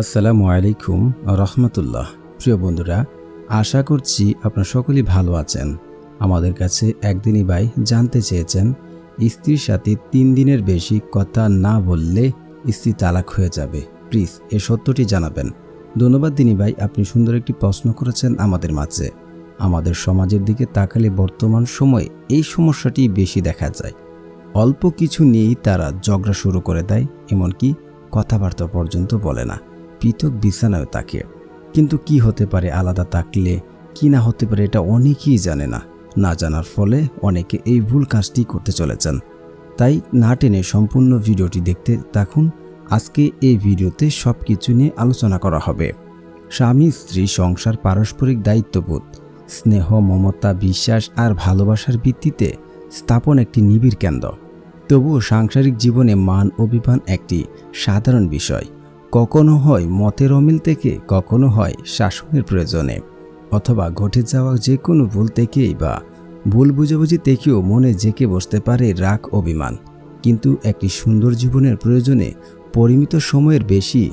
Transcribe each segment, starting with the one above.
আসসালামু আলাইকুম রহমতুল্লাহ। প্রিয় বন্ধুরা, আশা করছি আপনারা সকলেই ভালো আছেন। আমাদের কাছে একদিনই ভাই জানতে চেয়েছেন, স্ত্রীর সাথে তিন দিনের বেশি কথা না বললে স্ত্রী তালাক হয়ে যাবে। প্লিজ, এ সত্যটি জানাবেন। ধন্যবাদ দিনী ভাই, আপনি সুন্দর একটি প্রশ্ন করেছেন আমাদের মাঝে। আমাদের সমাজের দিকে তাকালে বর্তমান সময়ে এই সমস্যাটি বেশি দেখা যায়। অল্প কিছু নিয়েই তারা ঝগড়া শুরু করে দেয়, এমনকি কথাবার্তা পর্যন্ত বলে না। পৃথক বিছানায় তাকে। কিন্তু কি হতে পারে আলাদা থাকলে কি না হতে পারে এটা অনেকেই জানে না। না জানার ফলে অনেকে এই ভুল কাজটি করতে চলেছেন। তাই না টেনে সম্পূর্ণ ভিডিওটি দেখতে থাকুন। আজকে এই ভিডিওতে সব কিছু নিয়ে আলোচনা করা হবে। স্বামী, স্ত্রী, সংসার, পারস্পরিক দায়িত্ববোধ, স্নেহ, মমতা, বিশ্বাস আর ভালোবাসার ভিত্তিতে স্থাপন একটি নিবিড় কেন্দ্র। তবুও সাংসারিক জীবনে মান অভিমান একটি সাধারণ বিষয়। কখনো হয় মতের অমিল থেকে, কখনো হয় শাসনের প্রয়োজনে, অথবা ঘটে যাওয়া যে কোনো ভুল থেকেই বা ভুল বুঝাবুঝি থেকেও মনে জেঁকে বসতে পারে রাগ অভিমান। কিন্তু একটি সুন্দর জীবনের প্রয়োজনে পরিমিত সময়ের বেশি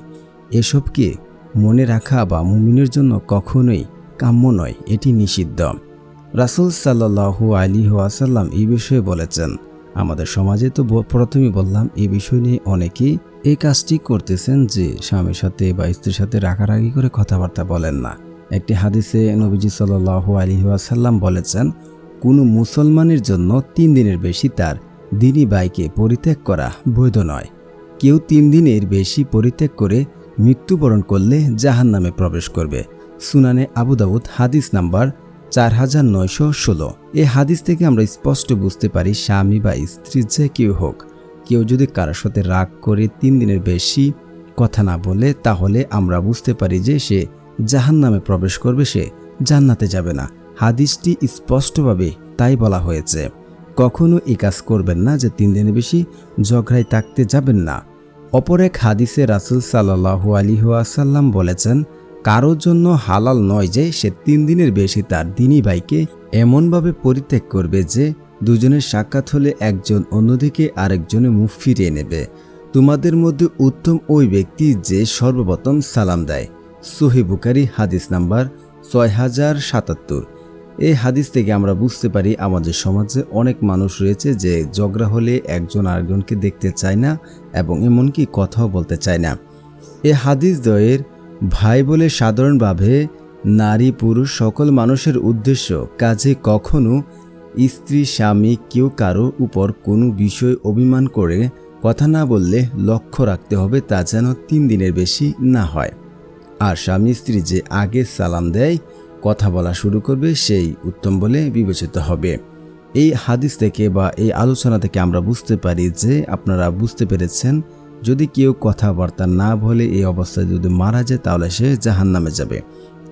এসবকে মনে রাখা বা মুমিনের জন্য কখনোই কাম্য নয়, এটি নিষিদ্ধ। রাসুল সাল্লাহু আলী ওয়াসাল্লাম এই বিষয়ে বলেছেন আমাদের সমাজে তো প্রথমেই বললাম, এই বিষয় নিয়ে অনেকেই এই কাজটি করতেছেন যে স্বামীর সাথে বা স্ত্রীর সাথে রাগারাগি করে কথাবার্তা বলেন না। একটি হাদিসে নবীজি সাল্লাহু আলী ওয়াসাল্লাম বলেছেন, কোনো মুসলমানের জন্য তিন দিনের বেশি তার দিনী বাইকে পরিত্যাগ করা বৈধ নয়। কেউ তিন দিনের বেশি পরিত্যাগ করে মৃত্যুবরণ করলে জাহান নামে প্রবেশ করবে। সুনানে আবু দাউদ হাদিস নাম্বার চার হাজার নয়শো ষোলো। এই হাদিস থেকে আমরা স্পষ্ট বুঝতে পারি স্বামী বা স্ত্রী যে কেউ হোক, কেউ যদি কারোর সাথে রাগ করে তিন দিনের বেশি কথা না বলে, তাহলে আমরা বুঝতে পারি যে সে জাহান নামে প্রবেশ করবে, সে জান্নাতে যাবে না। হাদিসটি স্পষ্টভাবে তাই বলা হয়েছে, কখনো এই কাজ করবেন না যে তিন দিনের বেশি ঝগড়ায় থাকতে যাবেন না। অপর এক হাদিসে রাসুল সাল্লাহু আলিহাসাল্লাম বলেছেন কারোর জন্য হালাল নয় যে সে তিন দিনের বেশি তার দিনী ভাইকে এমনভাবে পরিত্যাগ করবে যে দুজনের সাক্ষাৎ হলে একজন অন্যদিকে আরেকজনে মুখ ফিরিয়ে নেবে। তোমাদের মধ্যে উত্তম ওই ব্যক্তি যে সর্বপ্রথম সালাম দেয়। সোহি বুকারি হাদিস নাম্বার ছয় হাজার সাতাত্তর। এই হাদিস থেকে আমরা বুঝতে পারি আমাদের সমাজে অনেক মানুষ রয়েছে যে ঝগড়া হলে একজন আরেকজনকে দেখতে চায় না এবং এমনকি কথাও বলতে চায় না। এ হাদিস দয়ের ভাই বলে সাধারণভাবে নারী পুরুষ সকল মানুষের উদ্দেশ্য কাজে কখনো স্ত্রী, স্বামী কেউ কারও উপর কোনো বিষয় অভিমান করে কথা না বললে লক্ষ্য রাখতে হবে তা যেন তিন দিনের বেশি না হয়। আর স্বামী স্ত্রী যে আগে সালাম দেয়, কথা বলা শুরু করবে সেই উত্তম বলে বিবেচিত হবে। এই হাদিস থেকে বা এই আলোচনা থেকে আমরা বুঝতে পারি যে আপনারা বুঝতে পেরেছেন যদি কেউ কথাবার্তা না বলে এই অবস্থায় যদি মারা যায়, তাহলে সে জাহান নামে যাবে।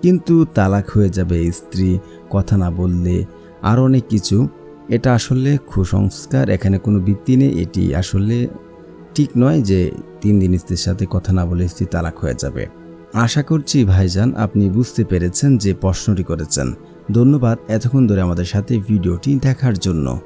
কিন্তু তালাক হয়ে যাবে স্ত্রী, কথা না বললে আর অনেক কিছু। এটা আসলে কুসংস্কার, এখানে কোনো ভিত্তি নেই। এটি আসলে ঠিক নয় যে তিন দিন স্ত্রীর সাথে কথা না বলে স্ত্রী তালাক হয়ে যাবে। আশা করছি ভাইজান, আপনি বুঝতে পেরেছেন যে প্রশ্নটি করেছেন। ধন্যবাদ এতক্ষণ ধরে আমাদের সাথে ভিডিওটি দেখার জন্য।